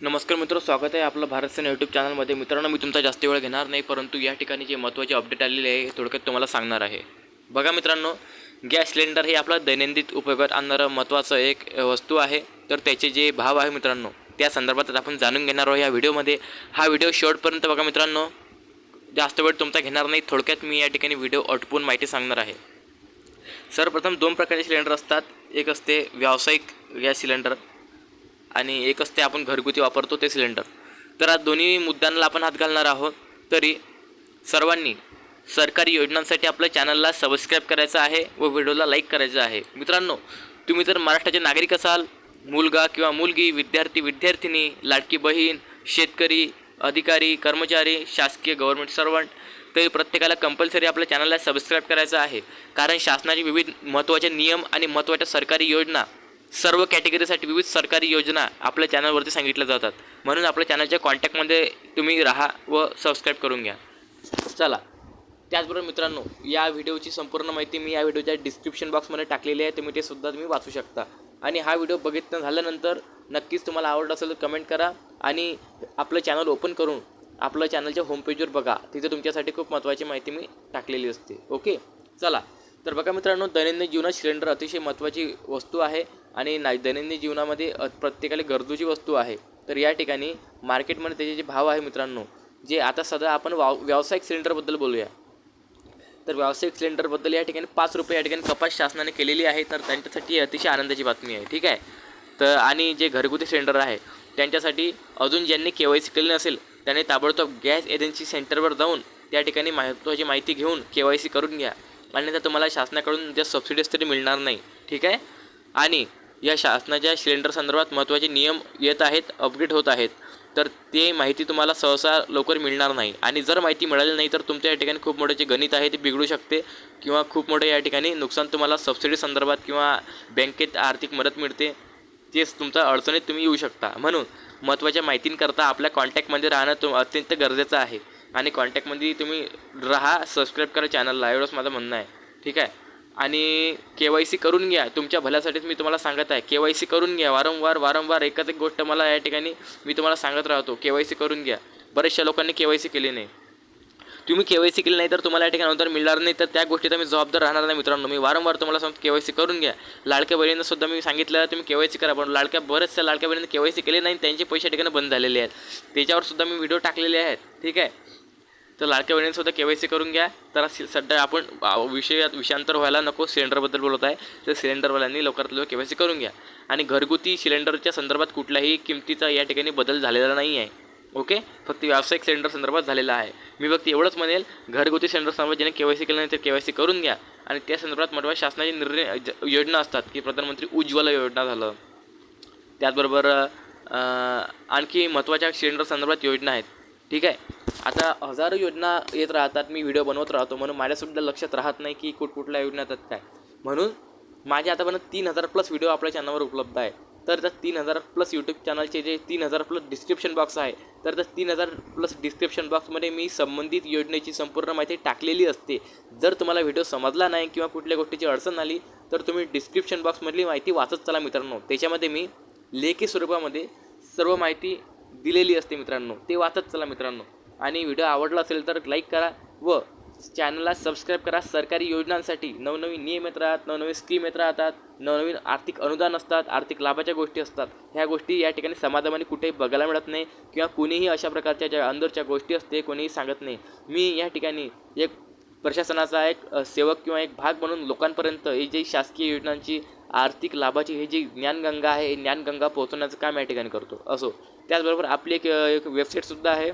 नमस्कार मित्र स्वागत आहे आपलं भारत सेना यूट्यूब चॅनलमध्ये मित्रांनो मी तुमचा जास्त वेळ घेणार नाही परंतु या ठिकाणी जे महत्त्वाचे अपडेट आलेले आहे हे थोडक्यात तुम्हाला सांगणार आहे. बघा मित्रांनो गॅस सिलेंडर हे आपला दैनंदिन उपयोगात आणणारं महत्त्वाचं एक वस्तू आहे. तर त्याचे जे भाव आहे मित्रांनो त्या संदर्भात आपण जाणून घेणार आहोत या व्हिडिओमध्ये. हा व्हिडिओ शेवटपर्यंत बघा मित्रांनो. जास्त वेळ तुमचा घेणार नाही थोडक्यात मी या ठिकाणी व्हिडिओ अटपून माहिती सांगणार आहे. सर्वप्रथम दोन प्रकारचे सिलेंडर असतात. एक असते व्यावसायिक गॅस सिलेंडर आणि एक असते आपण घरगुती वापरतो ते सिलेंडर. तर आज दोन्ही मुद्द्यांना आपण हात घालणार आहोत. तरी सर्वांनी सरकारी योजनांसाठी आपल्या चॅनलला सबस्क्राईब करायचं आहे व व्हिडिओला लाईक करायचं आहे. मित्रांनो तुम्ही जर महाराष्ट्राचे नागरिक असाल मुलगा किंवा मुलगी विद्यार्थी विद्यार्थिनी लाडकी बहीण शेतकरी अधिकारी कर्मचारी शासकीय गव्हर्नमेंट सर्वंट तरी प्रत्येकाला कंपल्सरी आपल्या चॅनलला सबस्क्राईब करायचं आहे. कारण शासनाचे विविध महत्त्वाचे नियम आणि महत्त्वाच्या सरकारी योजना सर्व कॅटेगरीसाठी विविध सरकारी योजना आपल्या चॅनलवरती सांगितल्या जातात. म्हणून आपल्या चॅनलच्या कॉन्टॅक्टमध्ये तुम्ही राहा व सबस्क्राईब करून घ्या. चला. त्याचबरोबर मित्रांनो या व्हिडिओची संपूर्ण माहिती मी या व्हिडिओच्या डिस्क्रिप्शन बॉक्समध्ये टाकलेली आहे. तुम्ही ते सुद्धा तुम्ही वाचू शकता. आणि हा व्हिडिओ बघितलं झाल्यानंतर नक्कीच तुम्हाला आवडत असेल तर कमेंट करा आणि आपलं चॅनल ओपन करून आपलं चॅनलच्या होमपेजवर बघा. तिथे तुमच्यासाठी खूप महत्त्वाची माहिती मी टाकलेली असते. ओके? चला. तर बघा मित्रांनो दैनंदिन जीवनात सिलेंडर अतिशय महत्त्वाची वस्तू आहे आणि ना दैनंदिन जीवनामध्ये प्रत्येकाला गरजूची वस्तू आहे. तर या ठिकाणी मार्केटमध्ये त्याचे जे भाव आहे मित्रांनो जे आता सध्या आपण वाव व्यावसायिक सिलेंडरबद्दल बोलूया. तर व्यावसायिक सिलेंडरबद्दल या ठिकाणी पाच रुपये या ठिकाणी कपात शासनाने केलेली आहे तर त्यांच्यासाठी अतिशय आनंदाची बातमी आहे ठीक आहे? तर आणि जे घरगुती सिलेंडर आहे त्यांच्यासाठी अजून ज्यांनी के वाय सी केली नसेल त्यांनी ताबडतोब गॅस एजन्सी सेंटरवर जाऊन त्या ठिकाणी महत्त्वाची माहिती घेऊन के वाय सी करून घ्या. आणि तर तुम्हाला शासनाकडून त्या सबसिडीज तरी मिळणार नाही. ठीक आहे? आणि या शासनाच्या सिलेंडर संदर्भात महत्त्वाचे नियम येत आहेत अपडेट होत आहेत. तर ते माहिती तुम्हाला सहसा लवकर मिळणार नाही. आणि जर माहिती मिळाली नाही तर तुमच्या या ठिकाणी खूप मोठे जे गणित आहे ते बिघडू शकते किंवा खूप मोठे या ठिकाणी नुकसान तुम्हाला सबसिडी संदर्भात किंवा बँकेत आर्थिक मदत मिळते तेच तुमचा अडचणीत तुम्ही येऊ शकता. म्हणून महत्त्वाच्या माहितींकरता आपल्या कॉन्टॅक्टमध्ये राहणं तुम अत्यंत गरजेचं आहे. आणि कॉन्टॅक्टमध्ये तुम्ही राहा सबस्क्राईब करा चॅनलला एवढंच माझं म्हणणं आहे. ठीक आहे? आणि के वाय सी करून घ्या. तुमच्या भल्यासाठीच मी तुम्हाला सांगत आहे. के वाय सी करून घ्या. वारंवार वारंवार एकच एक गोष्ट मला या ठिकाणी मी तुम्हाला सांगत राहतो. के वाय सी करून घ्या. बऱ्याचशा लोकांनी के वाय सी केली नाही. तुम्ही के वाय सी केली नाही तर तुम्हाला या ठिकाणी नंतर मिळणार नाही. तर त्या गोष्टीचा मी जबाबदार राहणार नाही मित्रांनो. मी वारंवार तुम्हाला सांगतो के वाय सी करून घ्या. लाडक्या बहिणींना सुद्धा मी सांगितलं तुम्ही के वाय सी करा. पण लाडक्या बऱ्याचशा लाडक्या बहिणींनी के वाय सी केले नाही. त्यांचे पैसे ठिकाणी बंद झालेले आहेत. त्याच्यावर सुद्धा मी व्हिडिओ टाकलेले आहेत. ठीक आहे? तर लाडक्या बहिणींसुद्धा के वाय सी करून घ्या. तर सध्या आपण विषयात विषयांतर व्हायला नको सिलेंडरबद्दल बोलत आहे. तर सिलेंडरवाल्यांनी लवकरात लवकर के वाय सी करून घ्या. आणि घरगुती सिलेंडरच्या संदर्भात कुठल्याही किमतीचा या ठिकाणी बदल झालेला नाही आहे. ओके? फक्त व्यावसायिक सिलेंडर संदर्भात झालेला आहे. मी फक्त एवढंच म्हणेल घरगुती सिलेंडर संदर्भात ज्याने के वाय सी केलं नाही तर के वाय सी करून घ्या. आणि त्या संदर्भात मोठ्या शासनाचे निर्णय ज- योजना असतात की प्रधानमंत्री उज्ज्वला योजना झालं. त्याचबरोबर आणखी महत्त्वाच्या सिलेंडर संदर्भात योजना आहेत. ठीक आहे? आता हजारो योजना येत राहतात मी व्हिडिओ बनवत राहतो म्हणून माझ्यासुद्धा लक्षात राहत नाही की कुठकुठल्या योजना येतात काय. म्हणून माझे आतापर्यंत तीन हजार प्लस व्हिडिओ आपल्या चॅनलवर उपलब्ध आहे. तर त्या तीन हजार प्लस यूट्यूब चॅनलचे जे तीन हजार प्लस डिस्क्रिप्शन बॉक्स आहे तर त्या तीन हजार प्लस डिस्क्रिप्शन बॉक्समध्ये मी संबंधित योजनेची संपूर्ण माहिती टाकलेली असते. जर तुम्हाला व्हिडिओ समजला नाही किंवा कुठल्या गोष्टीची अडचण आली तर तुम्ही डिस्क्रिप्शन बॉक्समधली माहिती वाचत चला मित्रांनो. त्याच्यामध्ये मी लेखी स्वरूपामध्ये सर्व माहिती दिलेली असते मित्रांनो. ते वाचत चला मित्रांनो. आणि व्हिडिओ आवडला असेल तर लाईक करा व चॅनलला सबस्क्राईब करा. सरकारी योजनांसाठी नवनवीन नियम येत राहतात नवनवीन स्कीम येत राहतात नवनवीन आर्थिक अनुदान असतात आर्थिक लाभाच्या गोष्टी असतात. ह्या गोष्टी या ठिकाणी समाजामध्ये कुठेही बघायला मिळत नाही किंवा कुणीही अशा प्रकारच्या ज्या अंदरच्या गोष्टी असते कोणीही सांगत नाही. मी या ठिकाणी एक प्रशासनाचा एक सेवक किंवा एक भाग म्हणून लोकांपर्यंत ही जी शासकीय योजनांची आर्थिक लाभाची ही जी ज्ञानगंगा आहे ही ज्ञानगंगा पोहोचवण्याचं काम या ठिकाणी करतो. असो. त्याचबरोबर आपली एक एक वेबसाईटसुद्धा आहे.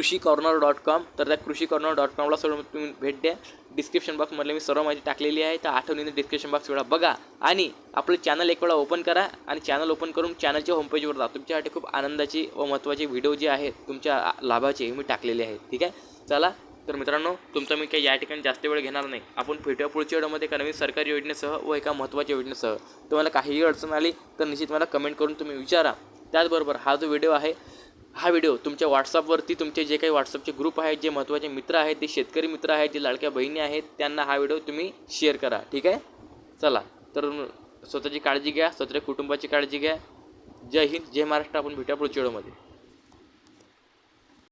कृषी कॉर्नर डॉट कॉम तर त्या कृषी कॉर्नर डॉट कॉमला सर्व तुम्ही भेट द्या. डिस्क्रिप्शन बॉक्समधले मी सर्व माहिती टाकलेली आहे. तर आठवणीने डिस्क्रिप्शन बॉक्स वेळा बघा. आणि आपलं चॅनल एक वेळा ओपन करा आणि चॅनल ओपन करून चॅनलच्या होमपेजवर जा. तुमच्यासाठी खूप आनंदाची व महत्त्वाचे व्हिडिओ जे आहेत तुमच्या लाभाचे मी टाकलेले आहेत ठीक आहे? चला तर मित्रांनो तुमचा मी काही या ठिकाणी जास्त वेळ घेणार नाही. आपण भेटूया पुढच्या वेळामध्ये कारण सरकारी योजनेसह व एका महत्त्वाच्या योजनेसह. तुम्हाला काहीही अडचण आली तर निश्चित मला कमेंट करून तुम्ही विचारा. त्याचबरोबर हा जो व्हिडिओ आहे हा व्हिडिओ तुमच्या व्हॉट्सअपवरती तुमचे जे काही व्हॉट्सअपचे ग्रुप आहेत जे महत्त्वाचे मित्र आहेत ते शेतकरी मित्र आहेत जे लाडक्या बहिणी आहेत त्यांना हा व्हिडिओ तुम्ही शेअर करा ठीक आहे? चला तर स्वतःची काळजी घ्या स्वतःच्या कुटुंबाची काळजी घ्या. जय हिंद जय महाराष्ट्र. आपण भेटा पुढच्या व्हिडिओमध्ये.